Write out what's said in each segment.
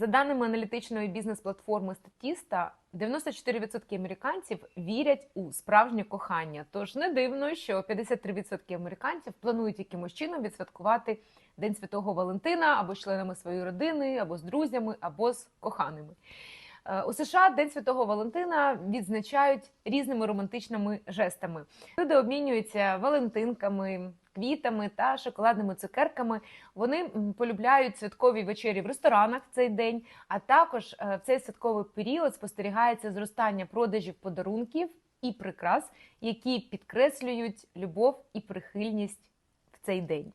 За даними аналітичної бізнес-платформи Statista, 94% американців вірять у справжнє кохання. Тож не дивно, що 53% американців планують якимось чином відсвяткувати День Святого Валентина або з членами своєї родини, або з друзями, або з коханими. Е, У США День Святого Валентина відзначають різними романтичними жестами. Люди обмінюються валентинками, квітами та шоколадними цукерками. Вони полюбляють святкові вечері в ресторанах в цей день. А також е, в цей святковий період спостерігається зростання продажів подарунків і прикрас, які підкреслюють любов і прихильність в цей день.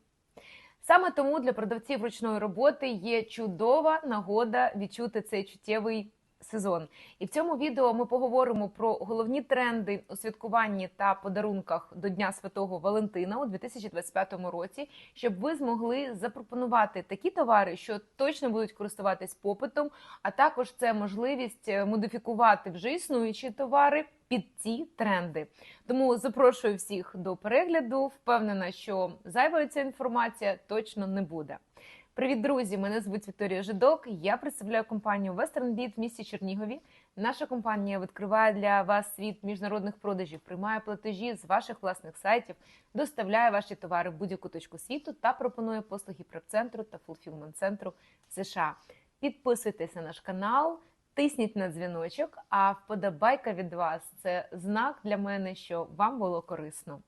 Саме тому для продавців ручної роботи є чудова нагода відчути цей чуттєвий сезон. І в цьому відео ми поговоримо про головні тренди у святкуванні та подарунках до Дня Святого Валентина у 2025 році, щоб ви змогли запропонувати такі товари, що точно будуть користуватись попитом, а також це можливість е, модифікувати вже існуючі товари під ці тренди. Тому запрошую всіх до перегляду. Впевнена, що зайвою ця інформація точно не буде. Привіт, друзі! Мене звуть Вікторія Жидок. Я представляю компанію WesternBit в місті Чернігові. Наша компанія відкриває для вас світ міжнародних продажів, приймає платежі з ваших власних сайтів, доставляє ваші товари в будь-яку точку світу та пропонує послуги преп-центру та фулфілмент-центру США. Підписуйтесь на наш канал, тисніть на дзвіночок, а вподобайка від вас це знак для мене, що вам було корисно.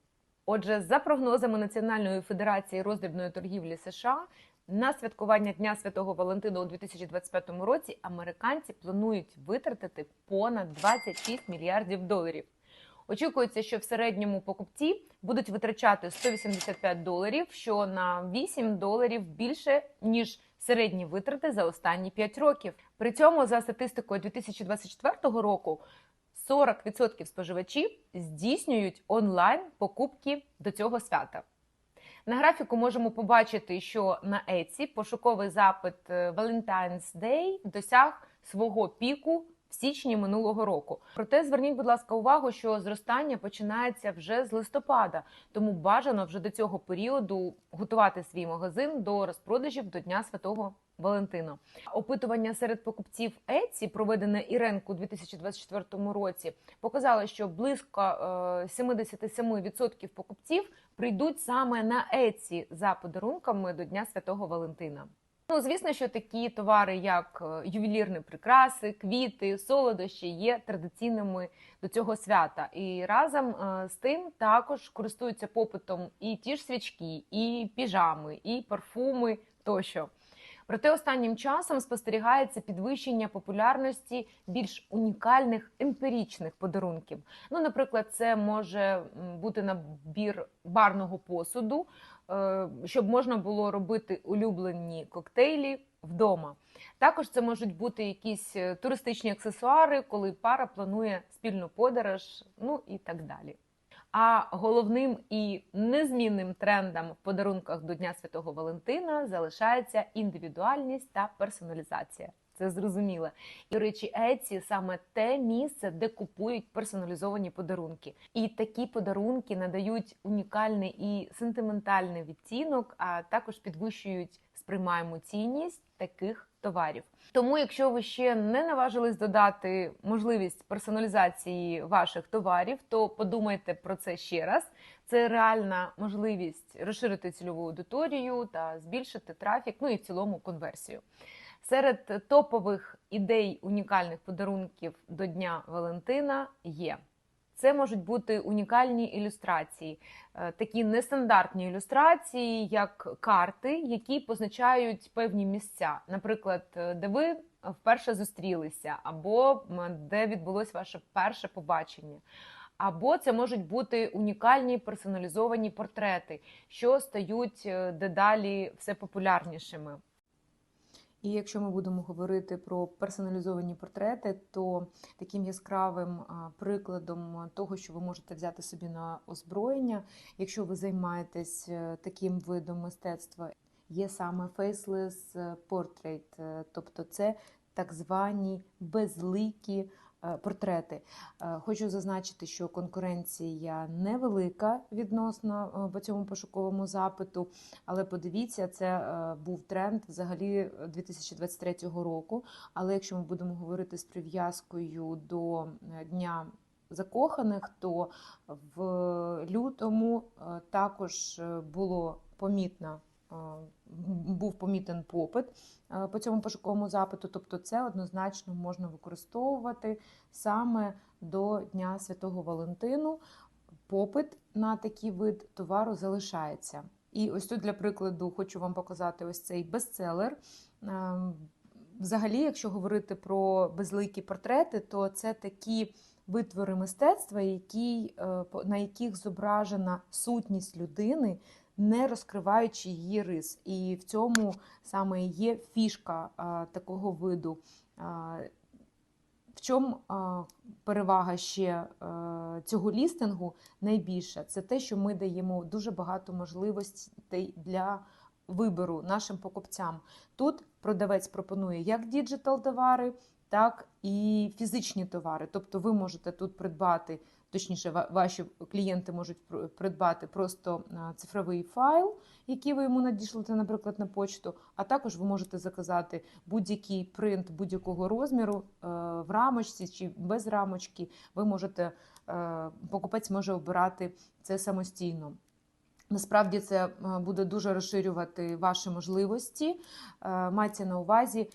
Отже, за прогнозами Національної федерації роздрібної торгівлі США, на святкування Дня Святого Валентина у 2025 році американці планують витратити понад 26 мільярдів доларів. Очікується, що в середньому покупці будуть витрачати 185 доларів, що на 8 доларів більше ніж середні витрати за останні 5 років. При цьому, за статистикою 2024 року, 40% споживачів здійснюють онлайн покупки до цього свята. На графіку можемо побачити, що на Etsy пошуковий запит е, Valentine's Day досяг свого піку в січні минулого року. Проте зверніть, будь ласка, увагу, що зростання починається вже з листопада, тому бажано вже до цього періоду готувати свій магазин до розпродажів до Дня Святого Валентина. Опитування серед покупців Etsy, проведене Іренку у 2024 році, показало, що близько е, 77% покупців прийдуть саме на Etsy за подарунками до Дня Святого Валентина. Ну, звісно, що такі товари, як е, ювелірні прикраси, квіти, солодощі, є традиційними до цього свята. І разом е, з тим також користуються попитом і ті ж свічки, і піжами, і парфуми тощо. Проте останнім часом спостерігається підвищення популярності більш унікальних емпірічних подарунків. Ну, наприклад, це може бути набір барного посуду, е, щоб можна було робити улюблені коктейлі вдома. Також це можуть бути якісь е, туристичні аксесуари, коли пара планує спільну подорож, ну і так далі. А головним і незмінним трендом в подарунках до Дня Святого Валентина залишається індивідуальність та персоналізація. Це зрозуміло. І до речі, Etsy саме те місце, де купують персоналізовані подарунки. І такі подарунки надають унікальний і сентиментальний відтінок, а також підвищують сприймаємо цінність таких товарів. Тому, якщо ви ще не наважились додати можливість персоналізації ваших товарів, то подумайте про це ще раз. Це реальна можливість розширити цільову аудиторію та збільшити трафік, ну і в цілому конверсію. Серед топових ідей унікальних подарунків до Дня Валентина є. Це можуть бути унікальні ілюстрації, е, такі нестандартні ілюстрації, як карти, які позначають певні місця, наприклад, е, де ви вперше зустрілися, або де відбулось ваше перше побачення. Або це можуть бути унікальні персоналізовані портрети, що стають е, дедалі все популярнішими. І якщо ми будемо говорити про персоналізовані портрети, то таким яскравим прикладом того, що ви можете взяти собі на озброєння, якщо ви займаєтесь е, таким видом мистецтва, є саме faceless portrait, е, тобто це так звані безликі е, портрети. Е, Хочу зазначити, що конкуренція невелика відносно е, по цьому пошуковому запиту, але подивіться, це е, був тренд взагалі 2023 року. Але якщо ми будемо говорити з прив'язкою до е, дня закоханих, то в лютому е, також е, було помітно. Був помітен попит по цьому пошуковому запиту, тобто це однозначно можна використовувати саме до Дня Святого Валентину. Попит на такий вид товару залишається. І ось тут для прикладу хочу вам показати ось цей бестселер. Ем, Взагалі, якщо говорити про безликі портрети, то це такі витвори мистецтва, які, е, на яких зображена сутність людини, не розкриваючи її рис. І в цьому саме є фішка такого виду. В чому перевага ще цього лістингу найбільша? Це те, що ми даємо дуже багато можливостей для вибору нашим покупцям. Тут продавець пропонує як діджитал товари, так і фізичні товари. Тобто ви можете тут придбати, точніше, ваші клієнти можуть придбати просто цифровий файл, який ви йому надішлете, наприклад, на почту. А також ви можете заказати будь-який принт будь-якого розміру е, в рамочці чи без рамочки. Ви можете, е, покупець може обирати це самостійно. Насправді це е, буде дуже розширювати ваші можливості. Майте на увазі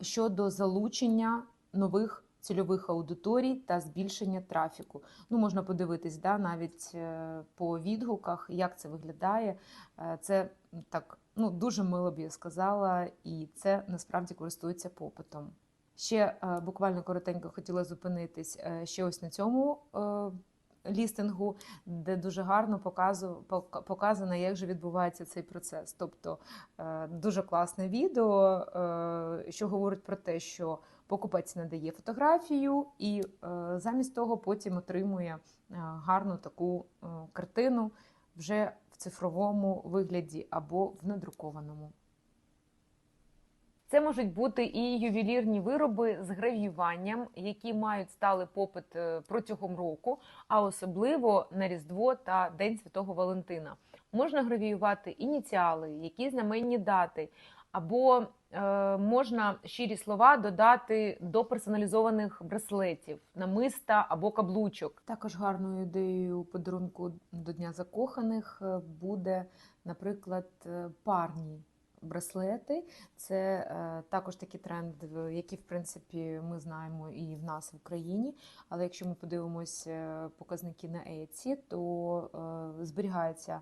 щодо залучення нових цільових аудиторій та збільшення трафіку. Ну, можна подивитись, да, навіть е, по відгуках, як це виглядає. Е, Це так ну, дуже мило б я сказала, і це насправді користується попитом. Ще е, буквально коротенько хотіла зупинитись ще ось на цьому лістингу, де дуже гарно показано, як же відбувається цей процес. Тобто дуже класне відео, що говорить про те, що покупець надає фотографію, і е, замість того потім отримує е, гарну таку е, картину вже в цифровому вигляді або в надрукованому. Це можуть бути і ювелірні вироби з гравіюванням, які мають сталий попит протягом року, а особливо на Різдво та День Святого Валентина. Можна гравіювати ініціали, які знаменні дати, або е, можна щирі слова додати до персоналізованих браслетів, намиста або каблучок. Також гарною ідеєю подарунку до Дня закоханих е, буде, наприклад, е, парні браслети. Це е, також такий тренд, який, в принципі, ми знаємо і в нас в Україні. Але якщо ми подивимось е, показники на Etsy, то е, зберігається.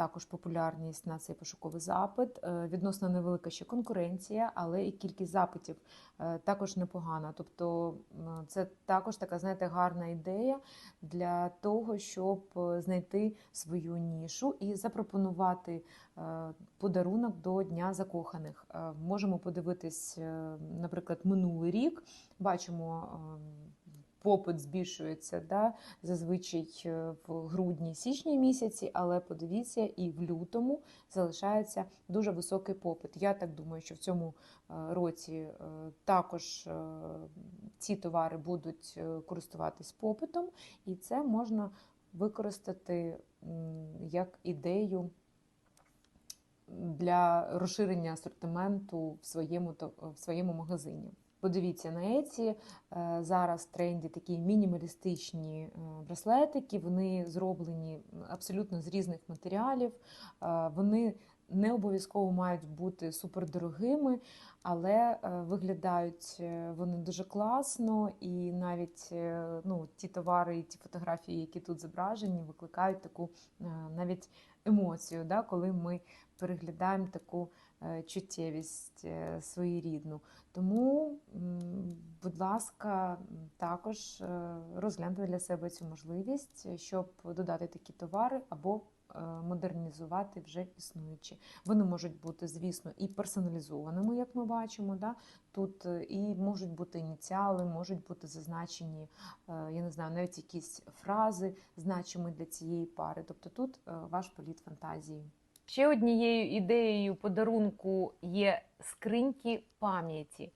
Також популярність на цей пошуковий запит. Е, Відносно невелика ще конкуренція, але і кількість запитів е, також непогана. Тобто це також така, знаєте, гарна ідея для того, щоб е, знайти свою нішу і запропонувати подарунок до Дня закоханих. Можемо подивитись, наприклад, минулий рік. Бачимо. Попит збільшується да, зазвичай е, в грудні-січні місяці, але подивіться, і в лютому залишається дуже високий попит. Я так думаю, що в цьому е, році е, також ці товари будуть користуватись попитом, і це можна використати як ідею для розширення асортименту в своєму в своєму магазині. Подивіться на Еці. Зараз тренді такі мінімалістичні е, браслетики. Вони зроблені абсолютно з різних матеріалів. Е, Вони не обов'язково мають бути супердорогими, але е, виглядають е, вони дуже класно, і навіть е, ну, ті товари і ті фотографії, які тут зображені, викликають таку е, навіть емоцію, да, коли ми переглядаємо таку е, чуттєвість е, своєрідну. Тому, будь ласка, також е, розгляньте для себе цю можливість, щоб додати такі товари або е, модернізувати вже існуючі. Вони можуть бути, звісно, і персоналізованими, як ми бачимо. Да? Тут е, і можуть бути ініціали, можуть бути зазначені, е, я не знаю, навіть якісь фрази значимі для цієї пари. Тобто тут е, ваш політ фантазії. Ще однією ідеєю подарунку є скриньки пам'яті.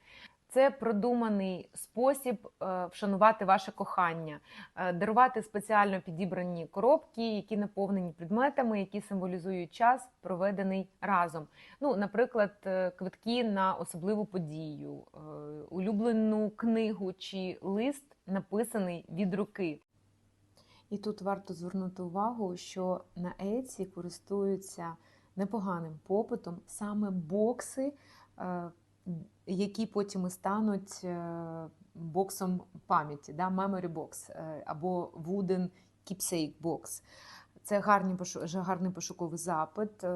Це продуманий спосіб е, вшанувати ваше кохання, е, дарувати спеціально підібрані коробки, які наповнені предметами, які символізують час, проведений разом. Ну, наприклад, е, квитки на особливу подію, улюблену книгу чи лист, написаний від руки. І тут варто звернути увагу, що на Etsy користуються непоганим попитом саме бокси, е, які потім і стануть е, боксом пам'яті, да, memory box е, або wooden keepsake box. Це гарні гарний пошуковий запит, е,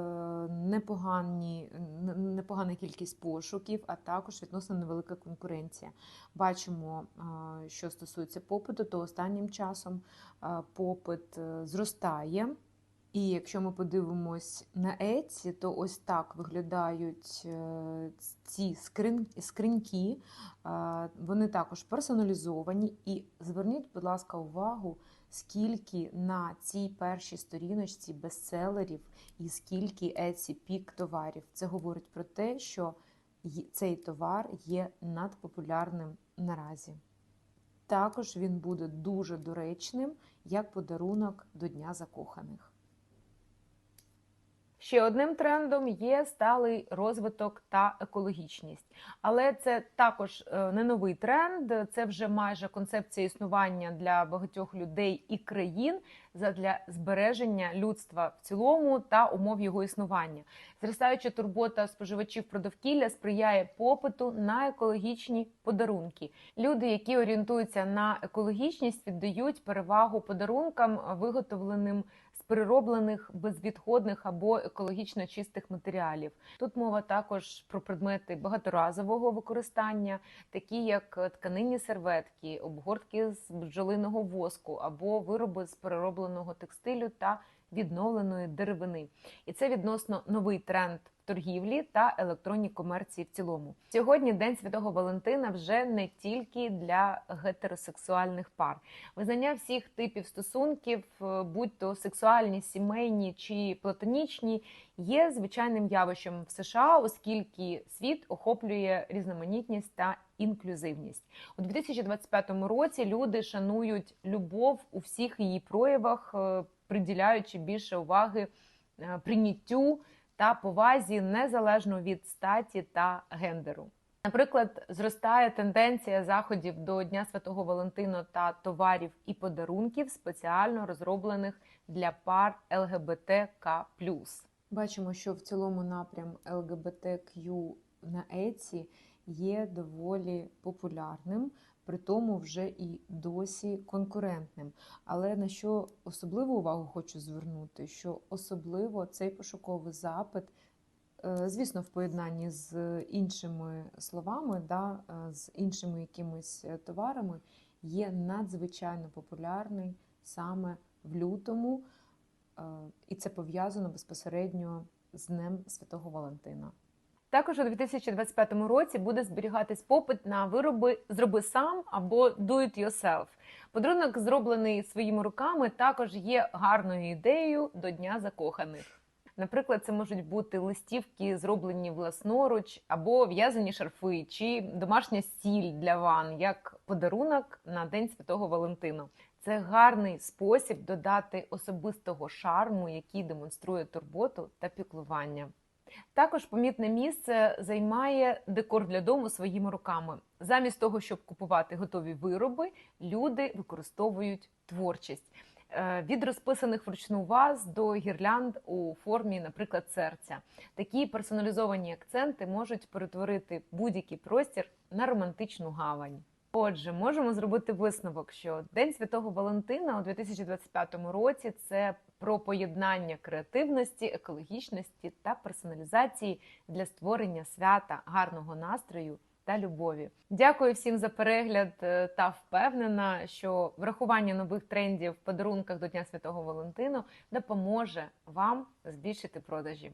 непогані, непогана кількість пошуків, а також відносно невелика конкуренція. Бачимо, е, що стосується попиту, то останнім часом е, попит зростає. І якщо ми подивимось на Etsy, то ось так виглядають е, ці скрин, скриньки. Е, Вони також персоналізовані. І зверніть, будь ласка, увагу, скільки на цій першій сторіночці бестселерів і скільки Etsy пік товарів. Це говорить про те, що цей товар є надпопулярним наразі. Також він буде дуже доречним як подарунок до Дня закоханих. Ще одним трендом є сталий розвиток та екологічність. Але це також е, не новий тренд, це вже майже концепція існування для багатьох людей і країн задля збереження людства в цілому та умов його існування. Зростаюча турбота споживачів про довкілля сприяє попиту на екологічні подарунки. Люди, які орієнтуються на екологічність, віддають перевагу подарункам, виготовленим перероблених безвідходних або екологічно чистих матеріалів. Тут мова також про предмети багаторазового використання, такі як тканинні серветки, обгортки з бджолиного воску або вироби з переробленого текстилю та відновленої деревини. І це відносно новий тренд в торгівлі та електронній комерції в цілому. Сьогодні День Святого Валентина вже не тільки для гетеросексуальних пар. Визнання всіх типів стосунків, е, будь то сексуальні, сімейні чи платонічні, є звичайним явищем в США, оскільки світ охоплює різноманітність та інклюзивність. У 2025 році люди шанують любов у всіх її проявах, е, приділяючи більше уваги е, прийняттю та повазі незалежно від статі та гендеру. Наприклад, зростає тенденція заходів до Дня Святого Валентина та товарів і подарунків, спеціально розроблених для пар ЛГБТК. Бачимо, що в цілому напрям LGBTQ на Etsy є доволі популярним, при тому вже і досі конкурентним. Але на що особливу увагу хочу звернути, що особливо цей пошуковий запит, е, звісно, в поєднанні з іншими словами, да, е, з іншими якимись е, товарами, є надзвичайно популярний саме в лютому. І це пов'язано безпосередньо з Днем Святого Валентина. Також у 2025 році буде зберігатись попит на вироби зроби сам або do it yourself. Подарунок, зроблений своїми руками, також є гарною ідеєю до Дня закоханих. Наприклад, це можуть бути листівки, зроблені власноруч, або в'язані шарфи, чи домашня сіль для ван, як подарунок на День Святого Валентина. Це гарний спосіб додати особистого шарму, який демонструє турботу та піклування. Також помітне місце займає декор для дому своїми руками. Замість того, щоб купувати готові вироби, люди використовують творчість. Е, Від розписаних вручну ваз до гірлянд у формі, наприклад, серця. Такі персоналізовані акценти можуть перетворити будь-який простір на романтичну гавань. Отже, можемо зробити висновок, що День Святого Валентина у 2025 році це про поєднання креативності, екологічності та персоналізації для створення свята, гарного настрою та любові. Дякую всім за перегляд е, та впевнена, що врахування нових трендів в подарунках до Дня Святого Валентину допоможе вам збільшити продажі.